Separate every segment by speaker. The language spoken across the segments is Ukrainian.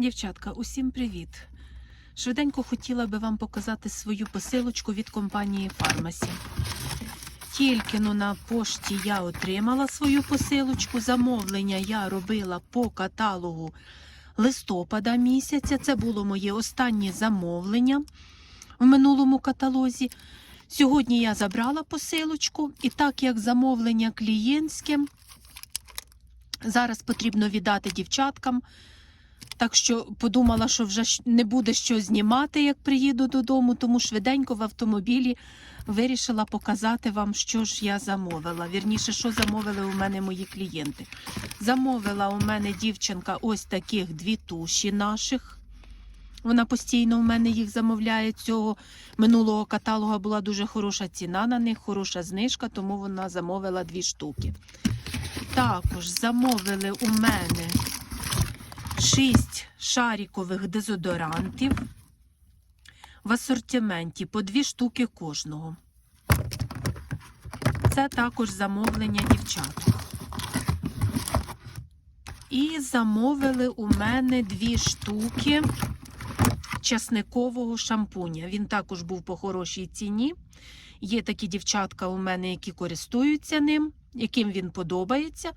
Speaker 1: Дівчатка, усім привіт! Швиденько хотіла би вам показати свою посилочку від компанії Фармасі. Тільки но на пошті я отримала свою посилочку. Замовлення я робила по каталогу листопада місяця. Це було моє останнє замовлення в минулому каталозі. Сьогодні я забрала посилочку, і так як замовлення клієнтське, зараз потрібно віддати дівчаткам. Так що подумала, що вже не буде що знімати, як приїду додому, тому швиденько в автомобілі вирішила показати вам, що ж я замовила. Вірніше, що замовили у мене мої клієнти. Замовила у мене дівчинка ось таких дві туші наших. Вона постійно у мене їх замовляє. Цього минулого каталога була дуже хороша ціна на них, хороша знижка, тому вона замовила дві штуки. Також замовили у мене 6 шарікових дезодорантів в асортименті по 2 штуки кожного. Це також замовлення дівчаток. І замовили у мене 2 штуки часникового шампуня. Він також був по хорошій ціні. Є такі дівчатка у мене, які користуються ним, яким він подобається.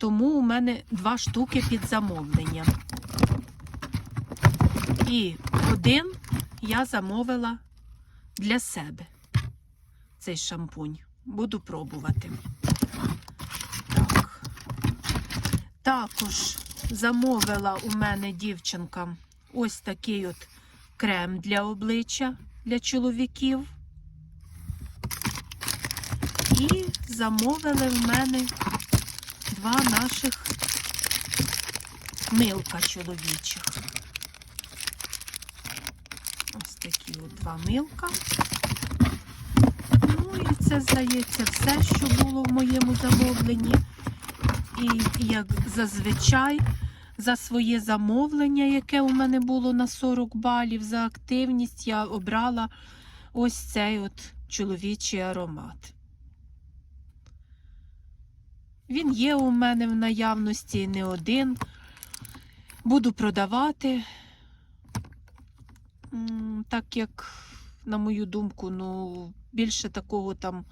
Speaker 1: Тому у мене два штуки під замовлення. І один я замовила для себе цей шампунь. Буду пробувати. Так. Також замовила у мене дівчинка ось такий от крем для обличчя для чоловіків. І замовили в мене два наших милка чоловічих. Ось такі от два милка. Ну і це, здається, все, що було в моєму замовленні. І як зазвичай, за своє замовлення, яке у мене було на 40 балів за активність, я обрала ось цей от чоловічий аромат. Він є у мене в наявності не один. Буду продавати, так як, на мою думку, ну, більше такого там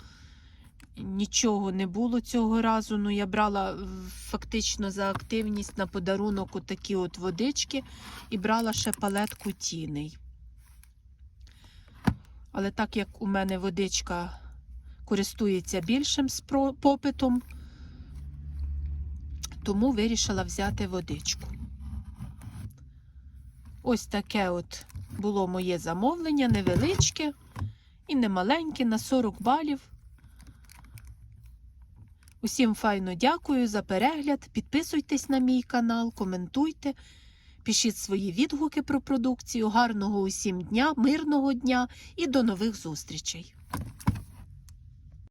Speaker 1: нічого не було цього разу. Ну, я брала фактично за активність на подарунок отакі от водички і брала ще палетку тіней. Але так як у мене водичка користується більшим попитом, тому вирішила взяти водичку. Ось таке от було моє замовлення, невеличке і немаленьке на 40 балів. Усім файно дякую за перегляд. Підписуйтесь на мій канал, коментуйте, пишіть свої відгуки про продукцію. Гарного усім дня, мирного дня і до нових зустрічей!